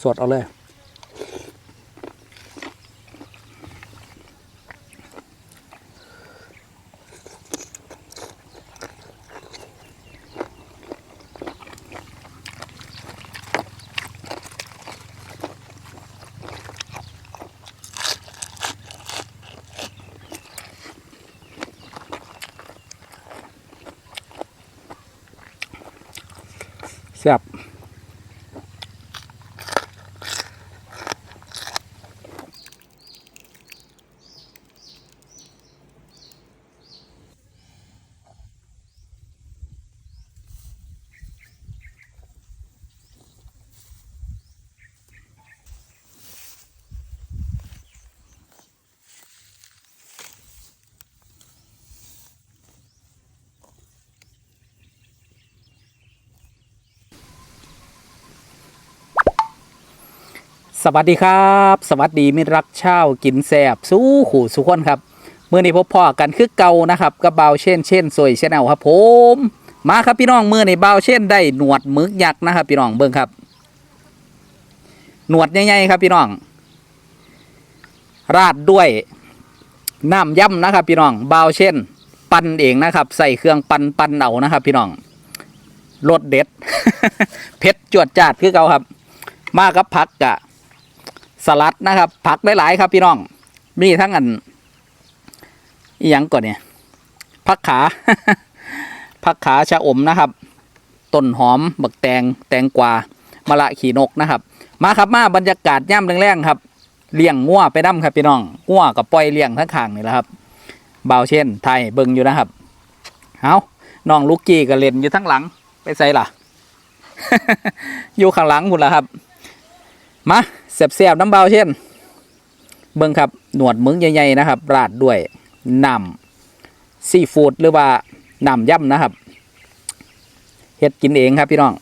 สวดเอาเลย สวัสดีครับ สวัสดีมิรักเช่ากินแสบสู้ขู่สุขคนครับเมื่อนี้พบพ่อกันคือเก่านะครับกับเบาเช่นเช่นสวยเชแนลครับ ผม มาครับพี่น้องเมื่อนี้เบาเช่นได้หนวดมึกยักษ์นะครับ พี่น้องเบิ่งครับ หนวดใหญ่ๆครับพี่น้อง ราดด้วยน้ำย่ำนะครับ พี่น้องเบาเช่น ปั่นเองนะครับ ใส่เครื่องปั่นปั่นเอานะครับ พี่น้องรสเด็ดเผ็ดจวดจาดคือเก่าครับ มากับผักกะ สลัดนะครับ ผักหลายๆครับพี่น้อง มีทั้งอันอหยังก่อนเนี่ยผักขาผักขาชะอมนะครับต้นหอม บักแตง แตงกวามะละขี่นกนะครับ มาครับมาบรรยากาศย่ำแรงๆครับเลี้ยงงัวไปน้ำครับพี่น้องงัวกับปล่อยเลี้ยงทั้งข้างนี่แหละครับเบาเช่น ไทยเบิงอยู่นะครับเอาน้องลูกกี้ก็เล่นอยู่ทั้งหลังไปใส่ล่ะ อยู่ข้างหลังหมดแล้วครับ มาเสียบๆน้ำเบาเช่น เบิ่งครับหนวดมึงใหญ่ๆนะครับ ราดด้วยน้ำซีฟู้ดหรือว่าน้ำย่ำนะครับเฮ็ดกินเองครับพี่น้อง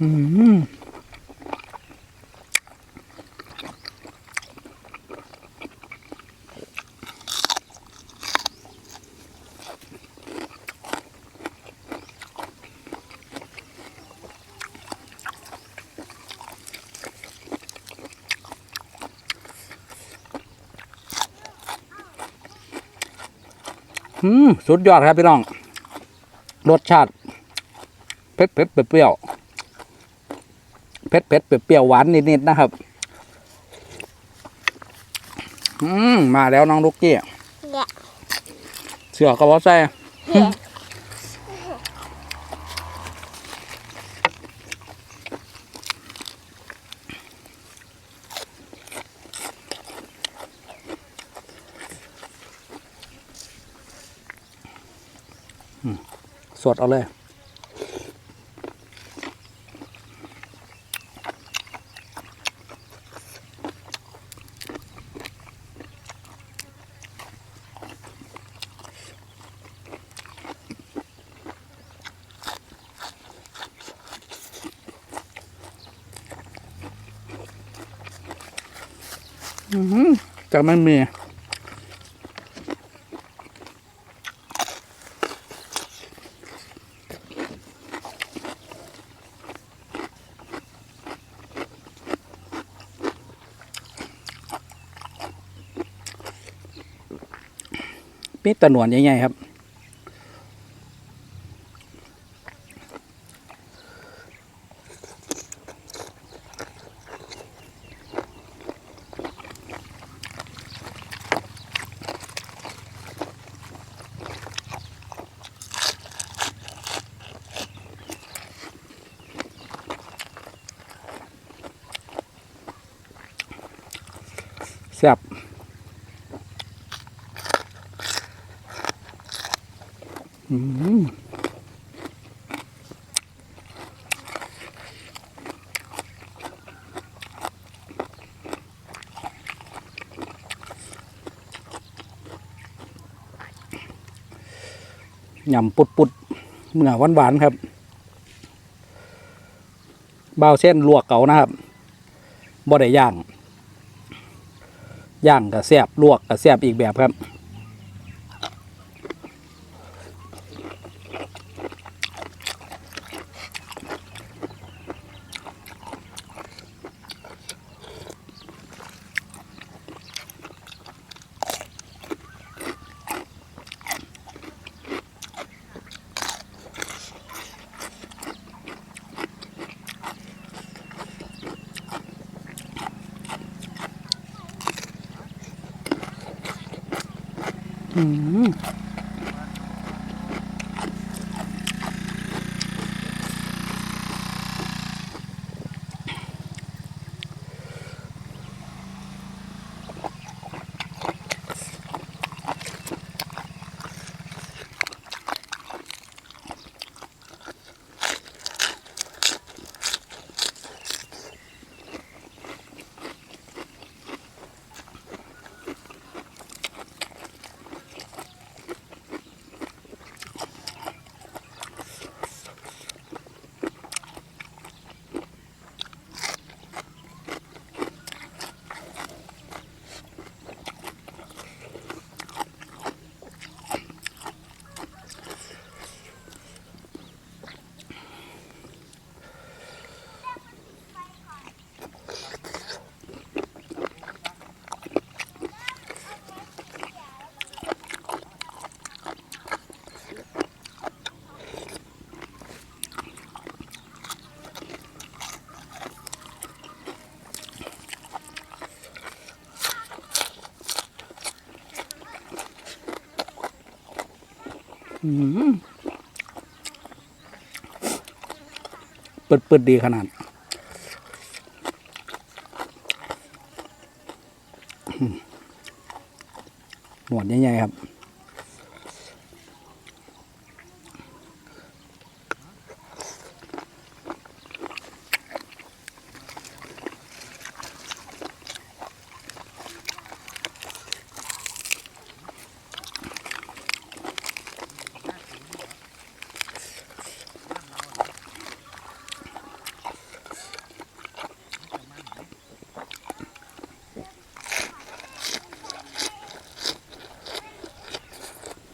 อืม อืมสุดยอดครับพี่น้อง รสชาติเผ็ดเผ็ดเปรี้ยวๆเผ็ดเผ็ดเปรี้ยวๆหวานนิดๆนะครับ อืมมาแล้วน้องลูกกี้แยะเสือกระบอกใส่แยะสดเอาเลยอืมจะไม่มี มีแตะหนวนใหญ่ๆครับ แซ่บอืม ยำปุดปุดๆเมื่อหวานหวานๆครับเบาเส้นลวกเก่านะครับบ่ได้ย่างย่างกับแซบลวกกับแซบอีกแบบครับ อืม เปิดเปิดดีขนาดหมหนวดใหญ่ๆครับ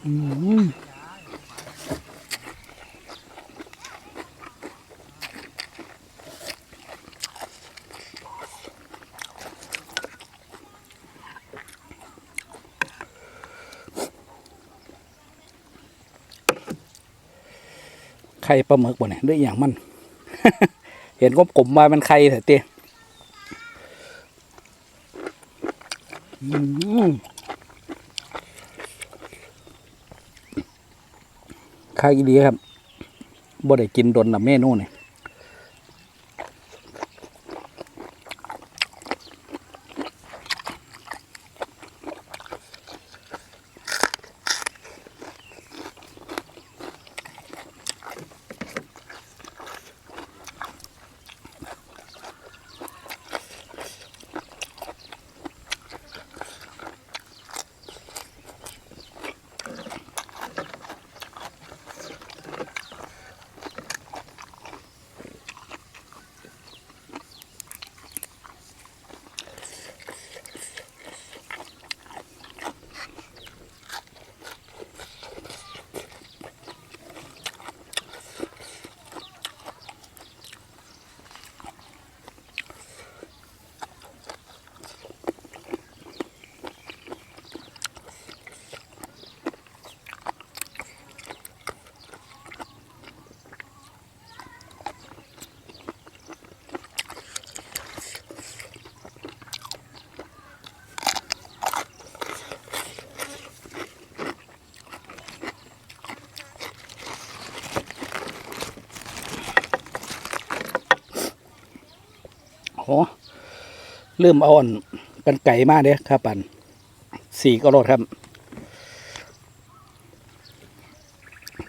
ไข่ปลาหมึกบ่เนี่ยด้วยอย่างมัน เห็นกลมๆมามันไข่แต่เตี้ยอืม ข้าวอีดีครับบ่ได้กินโดนกับเมนูนี่ โอ้ลืมเอาอ่อนกันไก่มากเด้ครับปันสี่ก็รถครับ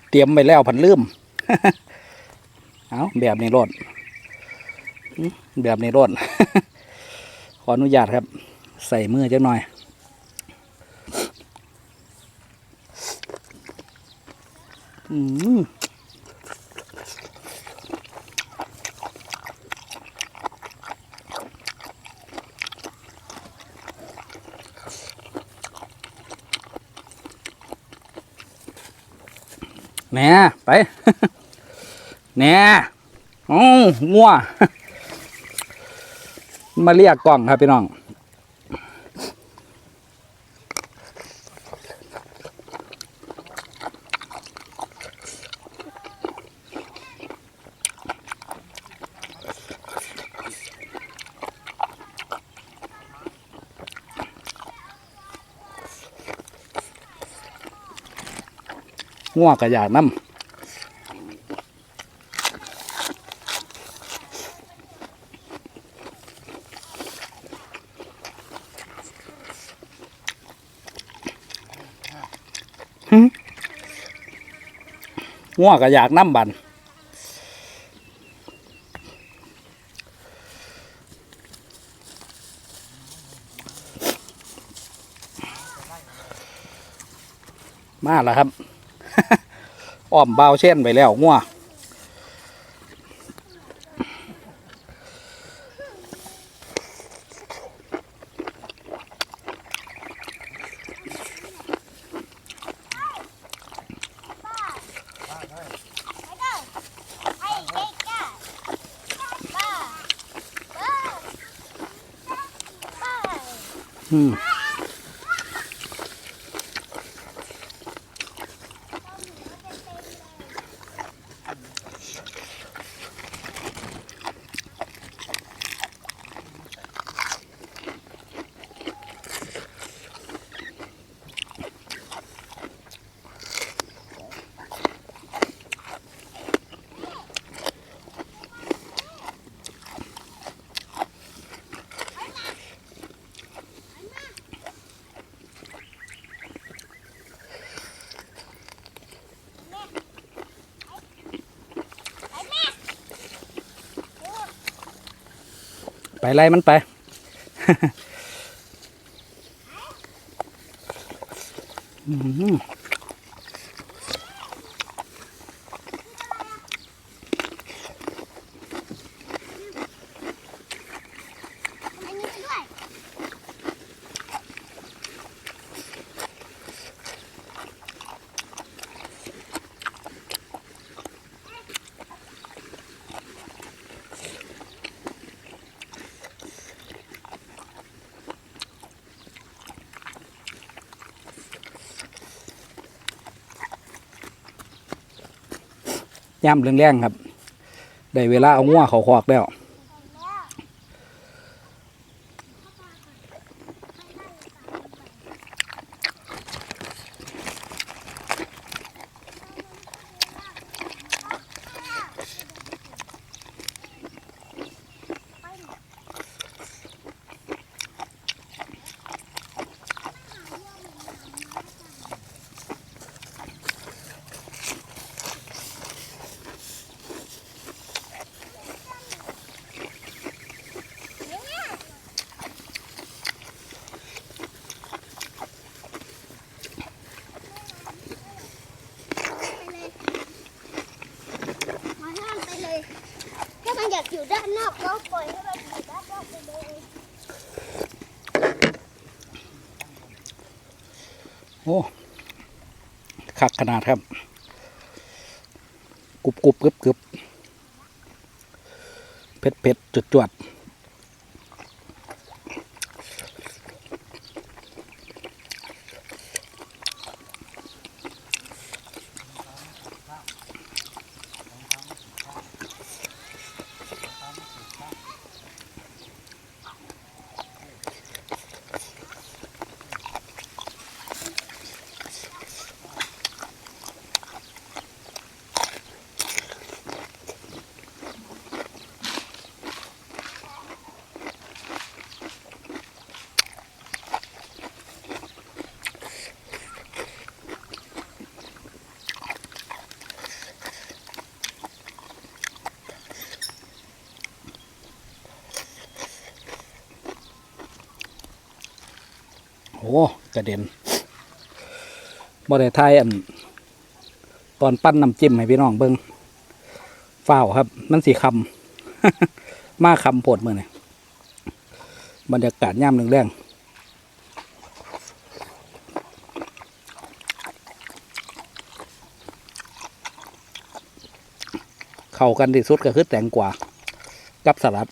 เตรียมไปแล้วพันลืม เอาแบบนี้รถแบบนี้รถขออนุญาตครับ ใส่มือจักหน่อยอืม แหน่ไป แหน่อ้งัวมาเรียกกล่องครับพี่น้อง ง่วกระยากน้ำหึง่วกระยากน้ำบันมาแล้วครับ อ้อมเบาเช่นไปแล้วง่วอืม ไปไล่มันไป อืม ย่ำเรื่องแรงๆครับ ได้เวลาเอาง่วเขาคอกแล้ว มาห้ามไปเลย ถ้ามันอยากอยู่ด้านนอ ก็ปล่อยให้มันอยู่ด้านนอกไปเลยโอ้คักขนาดครับกรุบกรุบกรึบกรึบเผ็ดเผ็ดจุดจวดโอ้กระเด็นบ่ได้ทายอัน ตอนปั้นน้ำจิ้มให้พี่น้องเบิงฝ้าวครับ มันสีคำมาคำโพดมือนี่บรรยากาศย่ำแรงเข้ากันที่สุดก็คือแตงกวากับสลัด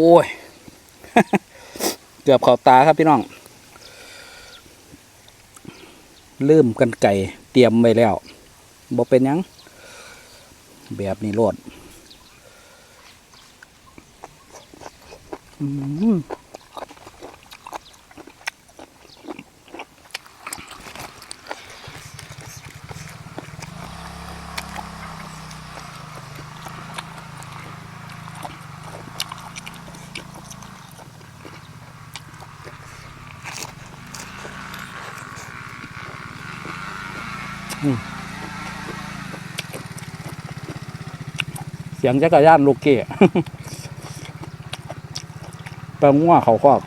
อ้ย เกือบเข้าตาครับพี่น้องลืมกันไก่เตรียมไว้แล้วบอกเป็นยัง แบบนี้โลดอืม เสียงจักรยานลูกเกะแปลง่วเขาคอก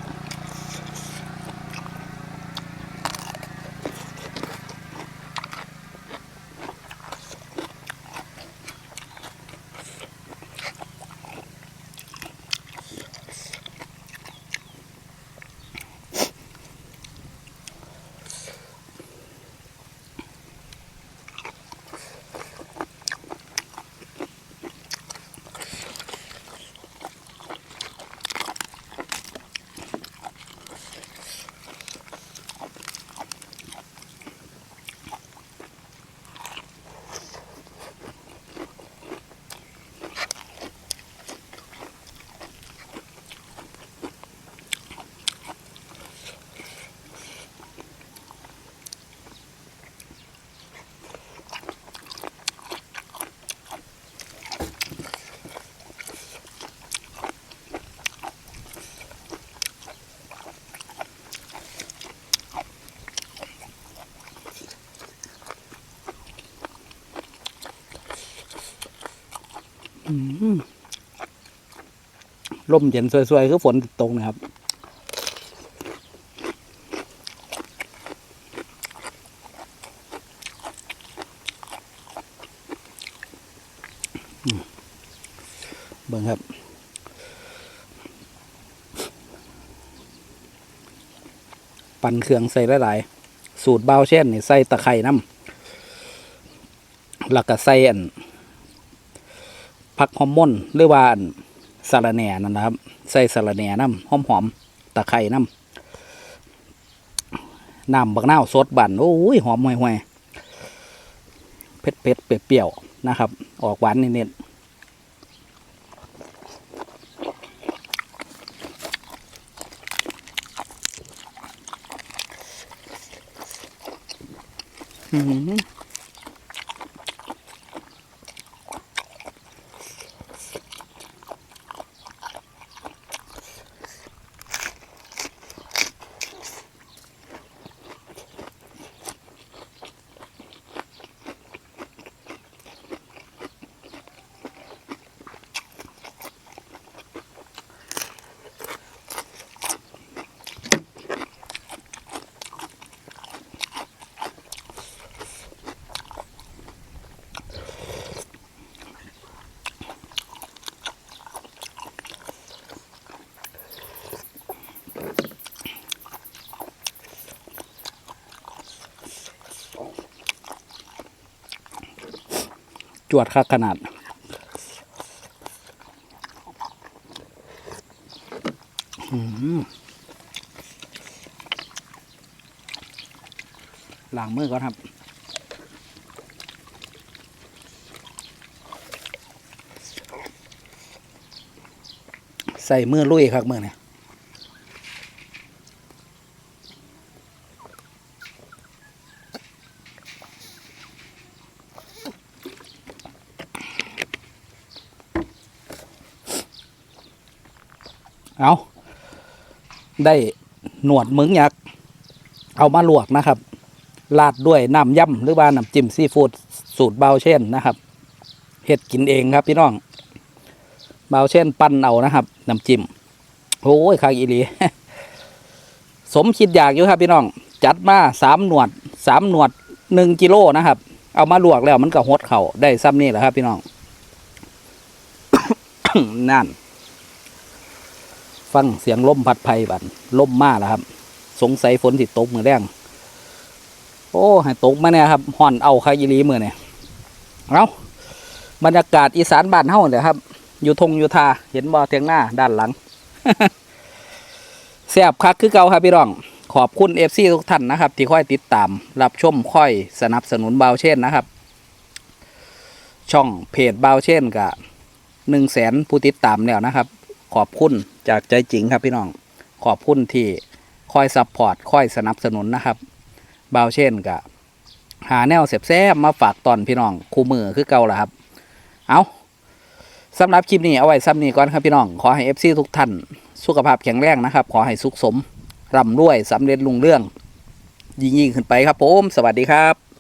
ลมเย็นสวยๆคือฝนตกนะครับเบิ่งครับปั่นเครื่องใส่หลายๆ สูตรเบาเช่นนี่ใส่ตะไคร่น้ำแล้วก็ใส่อันผักฮอร์โมนหรือว่าอัน สาระแหน่นั่นนะครับ ใส่สาระแหน่น้ำหอมหอมตะไคร่น้ำน้ำบักนาวสดบั่นโอ้ยหอมห่วยๆเผ็ดเผ็ดเปรี้ยวๆนะครับ ออกหวานนิดๆอื้อหื จวดคักขนาด หล้างมือก่อนครับใส่มือลุยครับมือเนี่ย เอาได้หนวดมึงยักษ์เอามาลวกนะครับราดด้วยน้ำย่ำหรือว่าน้ำจิ้มซีฟู้ดสูตรเบาเช่นนะครับเฮ็ดกินเองครับพี่น้องเบาเช่นปั้นเอานะครับน้ำจิ้มโอ้ยคางอีหลีสมคิดอยากอยู่ครับพี่น้อง จัดมาสามหนวดสามหนวดหนึ่งกิโลนะครับ เอามาลวกแล้วมันก็หดเข่าได้ซ้ำนี่แหละครับพี่น้องนั่น ฟังเสียงลมพัดไผ่บันลมมาแล้วครับ สงสัยฝนสิตกมือแรงโอ้ให้ตกมาเนี่ยครับห่อนเอาคายิรีมือเนี่ยเอาบรรยากาศอีสานบ้านเฮาเลยครับ อยู่ทงอยู่ทาเห็นบ่อเทียงหน้าด้านหลังแซ่บคักคือเก่าครับพี่น้อง ขอบคุณเอฟซีทุกท่านนะครับ ที่ค่อยติดตาม รับชมค่อยสนับสนุนเบาเช่นนะครับ ช่องเพจเบาเช่นกับหนึ่งแสนผู้ติดตามแล้วนะครับ ขอบคุณ จากใจจริงครับพี่น้อง ขอบคุณที่คอยซัพพอร์ตคอยสนับสนุนนะครับบาวเช่นกับหาแนวแซ่บๆมาฝากตอนพี่น้องคู่มือคือเก่าละครับ เอาสำหรับคลิปนี้เอาไว้ซ้ำนี้ก่อนครับพี่น้อง ขอให้เอฟซีทุกท่านสุขภาพแข็งแรงนะครับ ขอให้สุขสมร่ำรวยสำเร็จลุงเรื่อง ยิ่งยิ่งขึ้นไปครับผม สวัสดีครับ